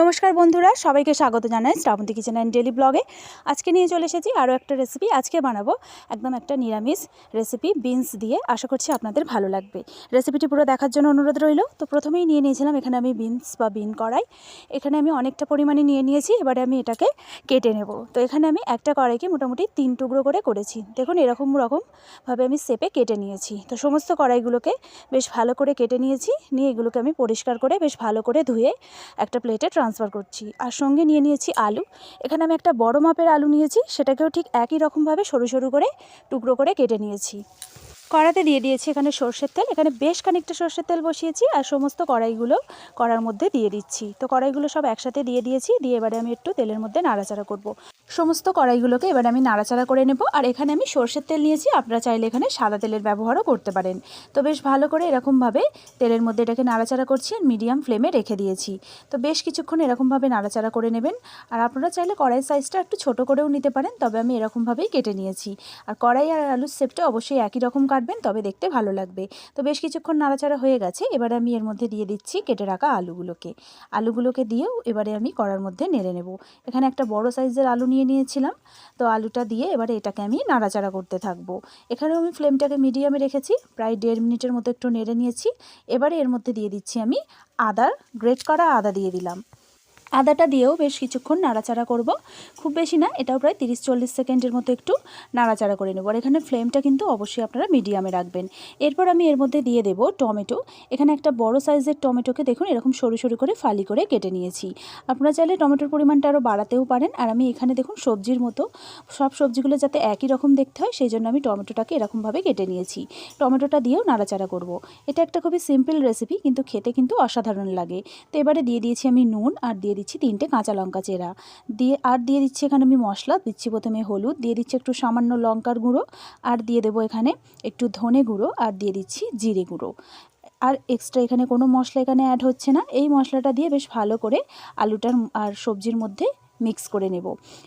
নমস্কার বন্ধুরা, সবাইকে স্বাগত জানাই শ্রাবন্তী কিচেন অ্যান্ড ডেলি ব্লগে আজকে নিয়ে চলে এসেছি আরও একটা রেসিপি আজকে বানাবো একদম একটা নিরামিষ রেসিপি বিনস দিয়ে। আশা করছি আপনাদের ভালো লাগবে। রেসিপিটি পুরো দেখার জন্য অনুরোধ রইল। তো প্রথমেই নিয়ে নিয়েছিলাম এখানে আমি বিনস বা বিন কড়াই। এখানে আমি অনেকটা পরিমাণে নিয়ে নিয়েছি, এবারে আমি এটাকে কেটে নেব। তো এখানে আমি একটা কড়াইকে মোটামুটি তিন টুকরো করে করেছি। দেখুন, এরকম রকমভাবে আমি সেপে কেটে নিয়েছি। তো সমস্ত কড়াইগুলোকে বেশ ভালো করে কেটে নিয়েছি। নিয়ে এগুলোকে আমি পরিষ্কার করে বেশ ভালো করে ধুয়ে একটা প্লেটে ট্রান্সফার করছি। আর সঙ্গে নিয়ে নিয়েছি আলু। এখানে আমি একটা বড় মাপের আলু নিয়েছি, সেটাকেও ঠিক একই রকমভাবে সরু সরু করে টুকরো করে কেটে নিয়েছি। কড়াতে দিয়ে দিয়েছি এখানে সর্ষের তেল। এখানে বেশ খানিকটা সর্ষের তেল বসিয়েছি আর সমস্ত কড়াইগুলো কড়ার মধ্যে দিয়ে দিচ্ছি। তো কড়াইগুলো সব একসাথে দিয়ে দিয়েছি, দিয়ে এবারে আমি একটু তেলের মধ্যে নাড়াচাড়া করব। সমস্ত কড়াইগুলোকে এবারে আমি নাড়াচাড়া করে নেব আর এখানে আমি সর্ষের তেল নিয়েছি, আপনারা চাইলে এখানে সাদা তেলের ব্যবহারও করতে পারেন। তো বেশ ভালো করে এরকমভাবে তেলের মধ্যে এটাকে নাড়াচাড়া করছি আর মিডিয়াম ফ্লেমে রেখে দিয়েছি। তো বেশ কিছুক্ষণ এরকমভাবে নাড়াচাড়া করে নেবেন আর আপনারা চাইলে কড়াই সাইজটা একটু ছোট করেও নিতে পারেন, তবে আমি এরকমভাবেই কেটে নিয়েছি। আর কড়াই আর আলুর সেপটা অবশ্যই একই রকম কাটবেন তবে দেখতে ভালো লাগবে। তো বেশ কিছুক্ষণ নাড়াচাড়া হয়ে গেছে, এবারে আমি এর মধ্যে দিয়ে দিচ্ছি কেটে রাখা আলুগুলোকে। আলুগুলোকে দিয়েও এবারে আমি কড়ার মধ্যে নেড়ে নেব। এখানে একটা বড় সাইজের আলু নিয়ে নিয়েছিলাম। তো আলুটা দিয়ে এবারে এটাকে আমি নাড়াচাড়া করতে থাকব। এখানেও আমি ফ্লেমটাকে মিডিয়ামে রেখেছি, প্রায় দেড় মিনিটের মতো একটু নেড়ে নিয়েছি। এবারে এর মধ্যে দিয়ে দিচ্ছি আমি আদার গ্রেট করা আদা দিয়ে দিলাম। আদাটা দিয়েও বেশ কিছুক্ষণ নাড়াচাড়া করব। খুব বেশি না, এটাও প্রায় তিরিশ চল্লিশ সেকেন্ডের মতো একটু নাড়াচাড়া করে নেব। আর এখানে ফ্লেমটা কিন্তু অবশ্যই আপনারা মিডিয়ামে রাখবেন। এরপর আমি এর মধ্যে দিয়ে দেব টমেটো। এখানে একটা বড় সাইজের টমেটোকে দেখুন, এরকম সরু সরু করে ফালি করে কেটে নিয়েছি। আপনারা চাইলে টমেটোর পরিমাণটা আরও বাড়াতেও পারেন। আর আমি এখানে দেখুন, সবজির মতো সব সবজিগুলো যাতে একই রকম দেখতে হয়, সেই জন্য আমি টমেটোটাকে এরকমভাবে কেটে নিয়েছি। টমেটোটা দিয়েও নাড়াচাড়া করব। এটা একটা খুবই সিম্পল রেসিপি, কিন্তু খেতে কিন্তু অসাধারণ লাগে। তো এবারে দিয়ে দিয়েছি আমি নুন, আর দিয়ে দিচ্ছি তিনটে কাঁচা লঙ্কা চেরা। দিয়ে, আর দিয়ে দিচ্ছি এখানে আমি মশলা। দিচ্ছি প্রথমে হলুদ, দিয়ে দিচ্ছি একটু সামান্য লঙ্কার গুঁড়ো, আর দিয়ে দেবো এখানে একটু ধনে গুঁড়ো, আর দিয়ে দিচ্ছি জিরে গুঁড়ো। আর এক্সট্রা এখানে কোনো মশলা এখানে অ্যাড হচ্ছে না। এই মশলাটা দিয়ে বেশ ভালো করে আলুটার, আর সবজির মধ্যে মিক্স করে নেব।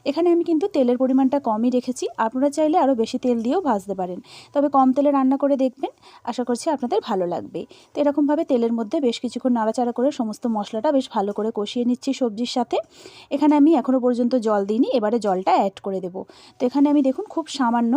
এখানে আমি কিন্তু তেলের পরিমাণটা কমই রেখেছি। আপনারা চাইলে আরও বেশি তেল দিয়েও ভাজতে পারেন। তবে কম তেলে রান্না করে দেখবেন, আশা করছি আপনাদের ভালো লাগবে। তো এরকমভাবে তেলের মধ্যে বেশ কিছুক্ষণ নাড়াচাড়া করে সমস্ত মশলাটা বেশ ভালো করে কষিয়ে নিচ্ছি সবজির সাথে। এখানে আমি এখনও পর্যন্ত জল দিইনি, এবারে জলটা অ্যাড করে দেব। তো এখানে আমি দেখুন খুব সামান্য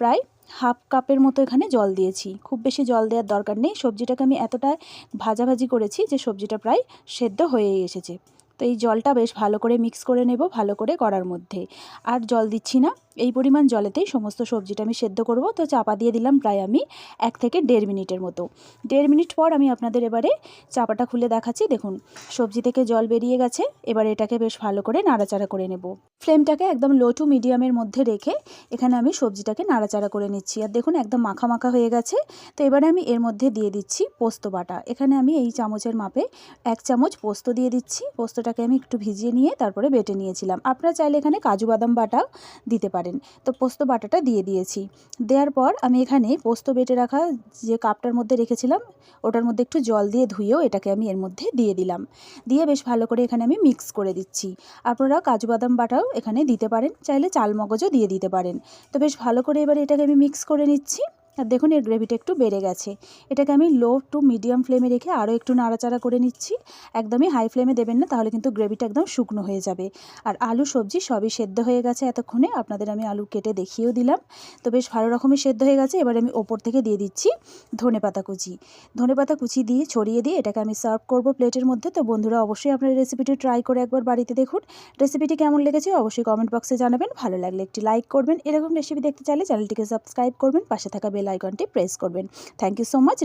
প্রায় হাফ কাপের মতো এখানে জল দিয়েছি। খুব বেশি জল দেওয়ার দরকার নেই। সবজিটাকে আমি এতটা ভাজাভাজি করেছি যে সবজিটা প্রায় সেদ্ধ হয়েই এসেছে। তো এই জলটা বেশ ভালো করে মিক্স করে নেব, ভালো করে করার মধ্যে। আর জল দিচ্ছি না। এই পরিমাণ জলেতেই সমস্ত সবজিটা আমি সেদ্ধ করব। তো চাপা দিয়ে দিলাম প্রায় আমি এক থেকে দেড় মিনিটের মতো। দেড় মিনিট পর আমি আপনাদের এবারে চাপাটা খুলে দেখাচ্ছি। দেখুন, সবজি থেকে জল বেরিয়ে গেছে। এবার এটাকে বেশ ভালো করে নাড়াচাড়া করে নেব। ফ্লেমটাকে একদম লো টু মিডিয়ামের মধ্যে রেখে এখানে আমি সবজিটাকে নাড়াচাড়া করে নিচ্ছি। আর দেখুন, একদম মাখা মাখা হয়ে গেছে। তো এবারে আমি এর মধ্যে দিয়ে দিচ্ছি পোস্ত বাটা। এখানে আমি এই চামচের মাপে এক চামচ পোস্ত দিয়ে দিচ্ছি। পোস্তটাকে আমি একটু ভিজিয়ে নিয়ে তারপরে বেটে নিয়েছিলাম। আপনারা চাইলে এখানে কাজু বাদাম বাটা দিতে পারেন। তো পোস্ত বাটাটা দিয়ে দিয়েছি। দেওয়ার পর আমি এখানে পোস্ত বেটে রাখা যে কাপটার মধ্যে রেখেছিলাম, ওটার মধ্যে একটু জল দিয়ে ধুয়েও এটাকে আমি এর মধ্যে দিয়ে দিলাম। দিয়ে বেশ ভালো করে এখানে আমি মিক্স করে দিচ্ছি। আপনারা কাজু বাদাম বাটাও এখানে দিতে পারেন, চাইলে চাল মগজও দিয়ে দিতে পারেন। তো বেশ ভালো করে এবার এটাকে আমি মিক্স করে নিচ্ছি। আর দেখুন, এর গ্রেভিটা একটু বেড়ে গেছে। এটাকে আমি লো টু মিডিয়াম ফ্লেমে রেখে আরও একটু নাড়াচাড়া করে নিচ্ছি। একদমই হাই ফ্লেমে দেবেন না, তাহলে কিন্তু গ্রেভিটা একদম শুকনো হয়ে যাবে। আর আলু সবজি সবই সেদ্ধ হয়ে গেছে এতক্ষণে, আপনাদের আমি আলু কেটে দেখিয়েও দিলাম। তো বেশ ভালো রকমই সেদ্ধ হয়ে গেছে, এবার আমি ওপর থেকে দিয়ে দিচ্ছি ধনে পাতা কুচি। ধনে পাতা কুচি দিয়ে ছড়িয়ে দিয়ে এটাকে আমি সার্ভ করব প্লেটের মধ্যে। তো বন্ধুরা, অবশ্যই আপনার রেসিপিটি ট্রাই করে একবার বাড়িতে দেখুন। রেসিপিটি কেমন লেগেছে অবশ্যই কমেন্ট বক্সে জানাবেন। ভালো লাগলে একটি লাইক করবেন। এরকম রেসিপি দেখতে চাইলে চ্যানেলটিকে সাবস্ক্রাইব করবেন। পাশে থাকা বেল আইকনটি প্রেস করবেন। Thank you so much